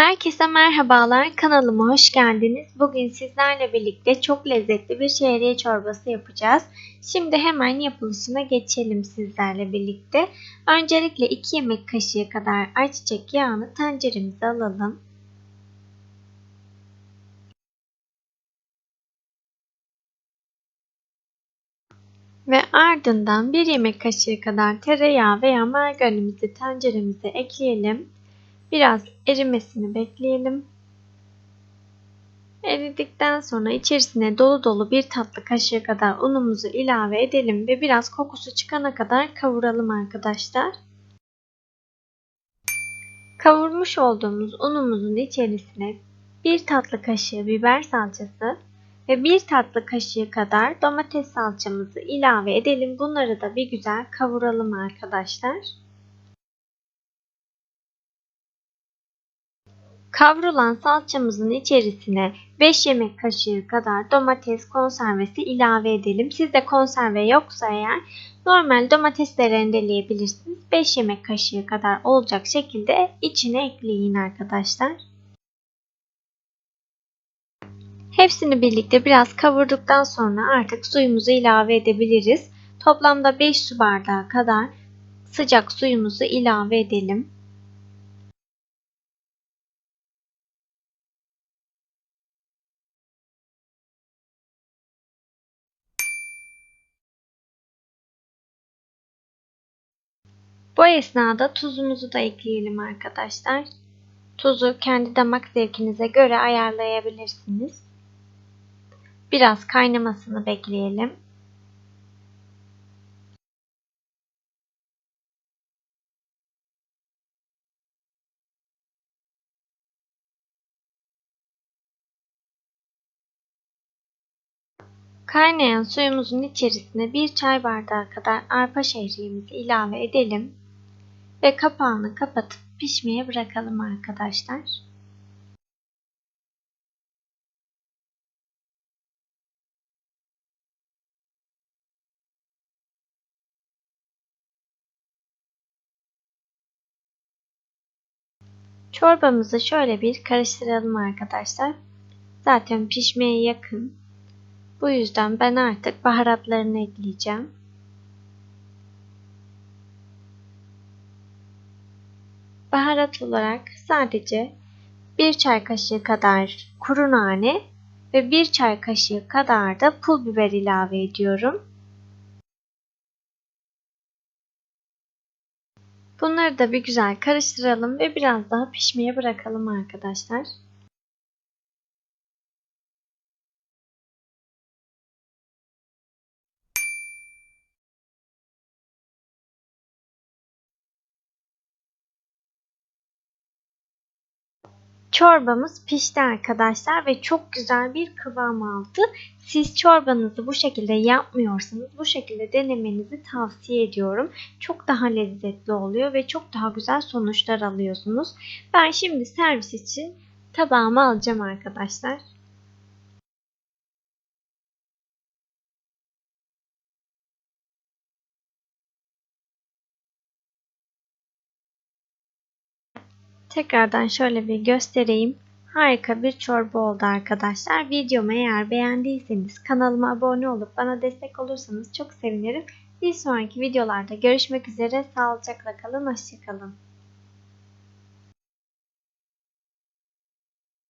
Herkese merhabalar. Kanalıma hoş geldiniz. Bugün sizlerle birlikte çok lezzetli bir şehriye çorbası yapacağız. Şimdi hemen yapılışına geçelim sizlerle birlikte. Öncelikle 2 yemek kaşığı kadar ayçiçek yağını tenceremize alalım. Ve ardından 1 yemek kaşığı kadar tereyağı veya margarinimizi tenceremize ekleyelim. Biraz erimesini bekleyelim. Eridikten sonra içerisine dolu dolu bir tatlı kaşığı kadar unumuzu ilave edelim ve biraz kokusu çıkana kadar kavuralım arkadaşlar. Kavurmuş olduğumuz unumuzun içerisine bir tatlı kaşığı biber salçası ve bir tatlı kaşığı kadar domates salçamızı ilave edelim. Bunları da bir güzel kavuralım arkadaşlar. Kavrulan salçamızın içerisine 5 yemek kaşığı kadar domates konservesi ilave edelim. Sizde konserve yoksa eğer normal domates de rendeleyebilirsiniz. 5 yemek kaşığı kadar olacak şekilde içine ekleyin arkadaşlar. Hepsini birlikte biraz kavurduktan sonra artık suyumuzu ilave edebiliriz. Toplamda 5 su bardağı kadar sıcak suyumuzu ilave edelim. Bu esnada tuzumuzu da ekleyelim arkadaşlar. Tuzu kendi damak zevkinize göre ayarlayabilirsiniz. Biraz kaynamasını bekleyelim. Kaynayan suyumuzun içerisine bir çay bardağı kadar arpa şehriyemizi ilave edelim ve kapağını kapatıp pişmeye bırakalım arkadaşlar. Çorbamızı şöyle bir karıştıralım arkadaşlar. Zaten pişmeye yakın. Bu yüzden ben artık baharatlarını ekleyeceğim. Baharat olarak sadece 1 çay kaşığı kadar kuru nane ve 1 çay kaşığı kadar da pul biber ilave ediyorum. Bunları da bir güzel karıştıralım ve biraz daha pişmeye bırakalım arkadaşlar. Çorbamız pişti arkadaşlar ve çok güzel bir kıvam aldı. Siz çorbanızı bu şekilde yapmıyorsanız bu şekilde denemenizi tavsiye ediyorum. Çok daha lezzetli oluyor ve çok daha güzel sonuçlar alıyorsunuz. Ben şimdi servis için tabağıma alacağım arkadaşlar. Tekrardan şöyle bir göstereyim. Harika bir çorba oldu arkadaşlar. Videomu eğer beğendiyseniz kanalıma abone olup bana destek olursanız çok sevinirim. Bir sonraki videolarda görüşmek üzere. Sağlıcakla kalın. Hoşçakalın.